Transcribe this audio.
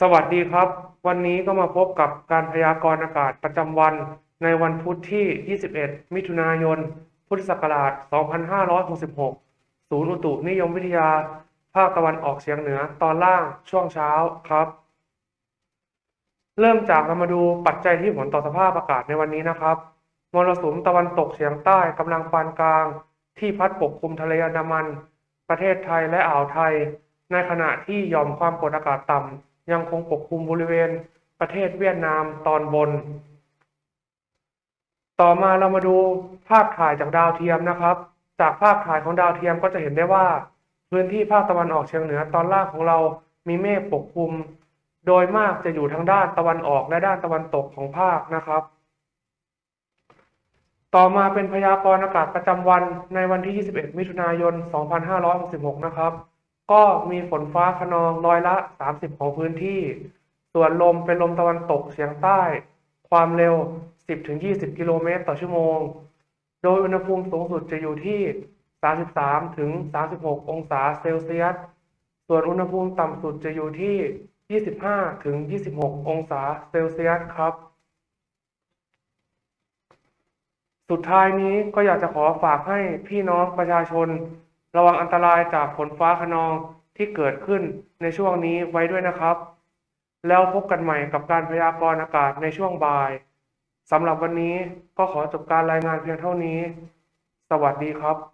สวัสดีครับ วันนี้ก็มาพบกับการพยากรณ์อากาศประจำวัน ในวันพุธที่ 21 มิถุนายน พุทธศักราช 2566 ศูนย์อุตุนิยมวิทยา ภาคตะวันออกเฉียงเหนือตอนล่างช่วงเช้าครับ เริ่มจากเรามาดูปัจจัยที่ผลต่อสภาพอากาศในวันนี้นะครับมรสุมตะวันตกเฉียงใต้กำลังปานกลาง ที่พัดปกคลุมทะเลอันดามัน ประเทศไทยและอ่าวไทย ในขณะที่ยอมความกดอากาศต่ำ ยังคงปกคลุมบริเวณประเทศเวียดนามตอนบน ต่อมาเรามาดูภาพถ่ายจากดาวเทียมนะครับ จากภาพถ่ายของดาวเทียมก็จะเห็นได้ว่า พื้นที่ภาคตะวันออกเฉียงเหนือตอนล่างของเรามีเมฆปกคลุม โดยมากจะอยู่ทางด้านตะวันออกและด้านตะวันตกของภาคนะครับ ต่อมาเป็นพยากรณ์อากาศประจำวันในวันที่ 21 มิถุนายน 2566 นะครับ ก็มีฝนฟ้าคะนองร้อยละ 30 ของพื้นที่ ส่วนลมเป็นลมตะวันตกเฉียงใต้ ความเร็ว 10-20 กิโลเมตรต่อชั่วโมง โดยอุณหภูมิสูงสุดจะอยู่ที่ 33ถึง36 องศาเซลเซียส ส่วนอุณหภูมิต่ำสุดจะอยู่ที่ 25ถึง26 องศาเซลเซียสครับ สุดท้ายนี้ก็อยากจะขอฝากให้พี่น้องประชาชน ระวังอันตรายจากฝนฟ้าคะนองที่เกิดขึ้นในช่วงนี้ไว้ด้วยนะครับ แล้วพบกันใหม่กับการพยากรณ์อากาศในช่วงบ่ายสำหรับวันนี้ก็ขอจบการรายงานเพียงเท่านี้ สวัสดีครับ